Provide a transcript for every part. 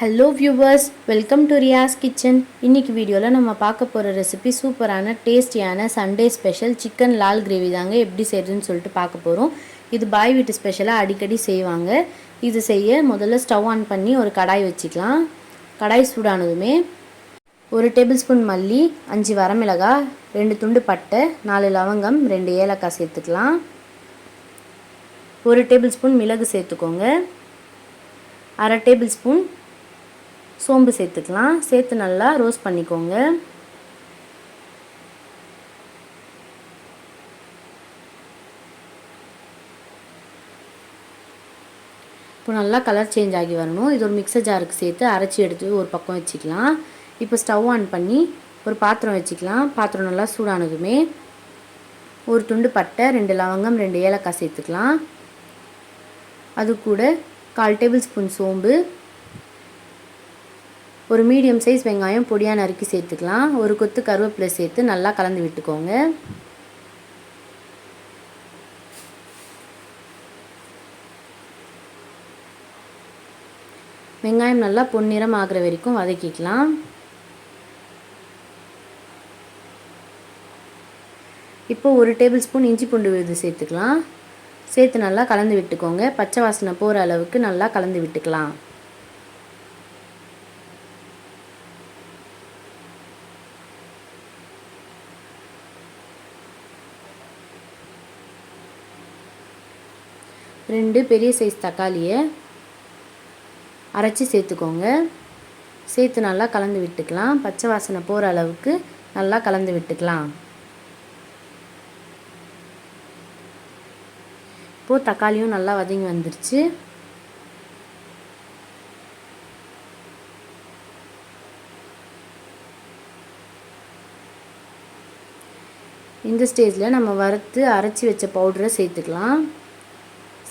Hello viewers welcome to Riyas kitchen இன்னைக்கு வீடியோவில் நம்ம பார்க்க போகிற ரெசிபி சூப்பரான டேஸ்டியான Sunday special chicken lal gravy தாங்க எப்படி செய்கிறதுன்னு சொல்லிட்டு பார்க்க போகிறோம் இது பாய் வீட்டு ஸ்பெஷலாக அடிக்கடி செய்வாங்க. இது செய்ய முதல்ல ஸ்டவ் ஆன் பண்ணி ஒரு கடாய் வச்சுக்கலாம். கடாய் சூடானதுமே ஒரு டேபிள் ஸ்பூன் மல்லி அஞ்சு வரமிளகாய் ரெண்டு துண்டு பட்டை நாலு லவங்கம் ரெண்டு ஏலக்காய் சேர்த்துக்கலாம். ஒரு டேபிள் ஸ்பூன் மிளகு சேர்த்துக்கோங்க. அரை டேபிள் ஸ்பூன் சோம்பு சேர்த்துக்கலாம். சேர்த்து நல்லா ரோஸ்ட் பண்ணிக்கோங்க. இப்போ நல்லா கலர் சேஞ்ச் ஆகி வரணும். இது ஒரு மிக்சர் ஜாருக்கு சேர்த்து அரைச்சி எடுத்து ஒரு பக்கம் வச்சுக்கலாம். இப்போ ஸ்டவ் ஆன் பண்ணி ஒரு பாத்திரம் வச்சுக்கலாம். பாத்திரம் நல்லா சூடானதுமே ஒரு துண்டு பட்டை ரெண்டு லவங்கம் ரெண்டு ஏலக்காய் சேர்த்துக்கலாம். அது கூட கால் டேபிள் ஸ்பூன் சோம்பு ஒரு மீடியம் சைஸ் வெங்காயம் பொடியாக நறுக்கி சேர்த்துக்கலாம். ஒரு கொத்து கருவேப்பிலை சேர்த்து நல்லா கலந்து விட்டுக்கோங்க. வெங்காயம் நல்லா பொன்னிறம் ஆகிற வரைக்கும் வதக்கிக்கலாம். இப்போ ஒரு டேபிள் ஸ்பூன் இஞ்சி பூண்டு விழுது சேர்த்துக்கலாம். சேர்த்து நல்லா கலந்து விட்டுக்கோங்க. பச்சை வாசனை போகிற அளவுக்கு நல்லா கலந்து விட்டுக்கலாம். ரெண்டு பெரிய சைஸ் தக்காளியை அரைச்சி சேர்த்துக்கோங்க. சேர்த்து நல்லா கலந்து விட்டுக்கலாம். பச்சை வாசனை போகிற அளவுக்கு நல்லா கலந்து விட்டுக்கலாம். இப்போது தக்காளியும் நல்லா வதங்கி வந்துருச்சு. இந்த ஸ்டேஜில் நம்ம வறுத்து அரைச்சி வச்ச பவுடரை சேர்த்துக்கலாம்.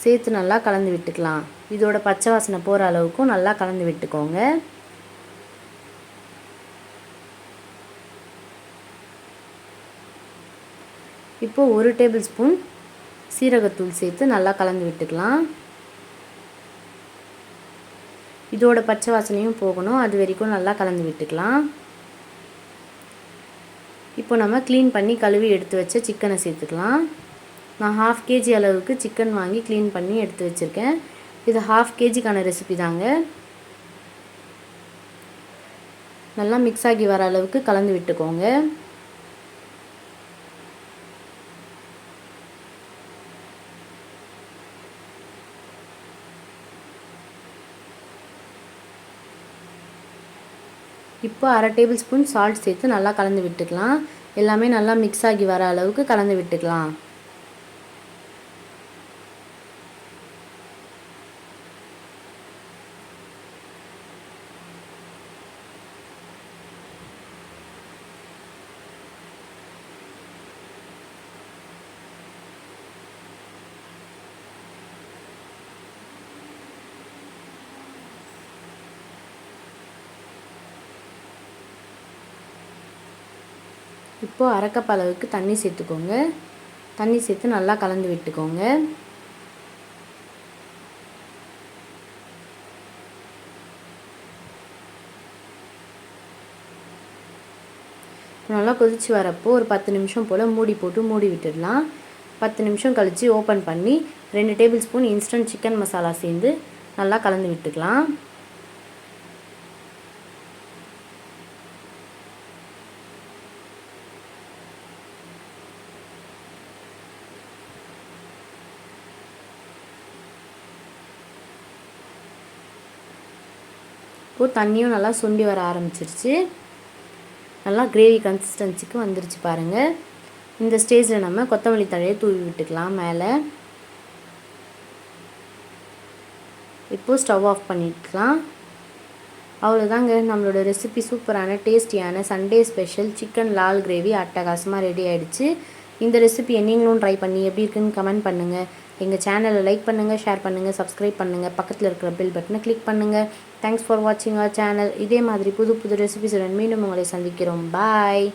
சேர்த்து நல்லா கலந்து விட்டுக்கலாம். இதோட பச்சை வாசனை போகிற அளவுக்கும் நல்லா கலந்து விட்டுக்கோங்க. இப்போது ஒரு டேபிள் ஸ்பூன் சீரகத்தூள் சேர்த்து நல்லா கலந்து விட்டுக்கலாம். இதோட பச்சை வாசனையும் போகணும். அது வரைக்கும் நல்லா கலந்து விட்டுக்கலாம். இப்போ நம்ம க்ளீன் பண்ணி கழுவி எடுத்து வச்ச சிக்கனை சேர்த்துக்கலாம். நான் ஹாஃப் கேஜி அளவுக்கு சிக்கன் வாங்கி க்ளீன் பண்ணி எடுத்து வச்சுருக்கேன். இது ஹாஃப் கேஜிக்கான ரெசிபி தாங்க. நல்லா மிக்ஸ் ஆகி வர அளவுக்கு கலந்து விட்டுக்கோங்க. இப்போ அரை டேபிள் ஸ்பூன் சால்ட் சேர்த்து நல்லா கலந்து விட்டுக்கலாம். எல்லாமே நல்லா மிக்ஸ் ஆகி வர அளவுக்கு கலந்து விட்டுக்கலாம். இப்போது அரைக்கப் அளவுக்கு தண்ணி சேர்த்துக்கோங்க. தண்ணி சேர்த்து நல்லா கலந்து விட்டுக்கோங்க. நல்லா கொதித்து வரப்போ ஒரு பத்து நிமிஷம் போல் மூடி போட்டு மூடி விட்டுடலாம். பத்து நிமிஷம் கழித்து ஓப்பன் பண்ணி ரெண்டு tablespoon instant chicken masala சேர்ந்து நல்லா கலந்து விட்டுக்கலாம். இப்போது தண்ணியும் நல்லா சுண்டி வர ஆரம்பிச்சிருச்சு. நல்லா கிரேவி கன்சிஸ்டன்சிக்கு வந்துருச்சு பாருங்கள் இந்த ஸ்டேஜில் நம்ம கொத்தமல்லி தழையை தூவி விட்டுக்கலாம் மேலே. இப்போது ஸ்டவ் ஆஃப் பண்ணிக்கலாம். அவ்வளோதாங்க நம்மளோட ரெசிபி சூப்பரான டேஸ்டியான Sunday special chicken lal gravy அட்டகாசமாக ரெடி ஆகிடுச்சு இந்த ரெசிபியை நீங்களும் ட்ரை பண்ணி எப்படி இருக்குன்னு கமெண்ட் பண்ணுங்கள் எங்கள் சேனலை லைக் பண்ணுங்கள் ஷேர் பண்ணுங்கள் சப்ஸ்கிரைப் பண்ணுங்கள் பக்கத்தில் இருக்கிற பெல் பட்டனை கிளிக் பண்ணுங்கள் தேங்க்ஸ் ஃபார் வாட்சிங் அவர் சேனல் இதே மாதிரி புது புது ரெசிபிஸுடன் மீண்டும் உங்களை சந்திக்கிறோம். பாய்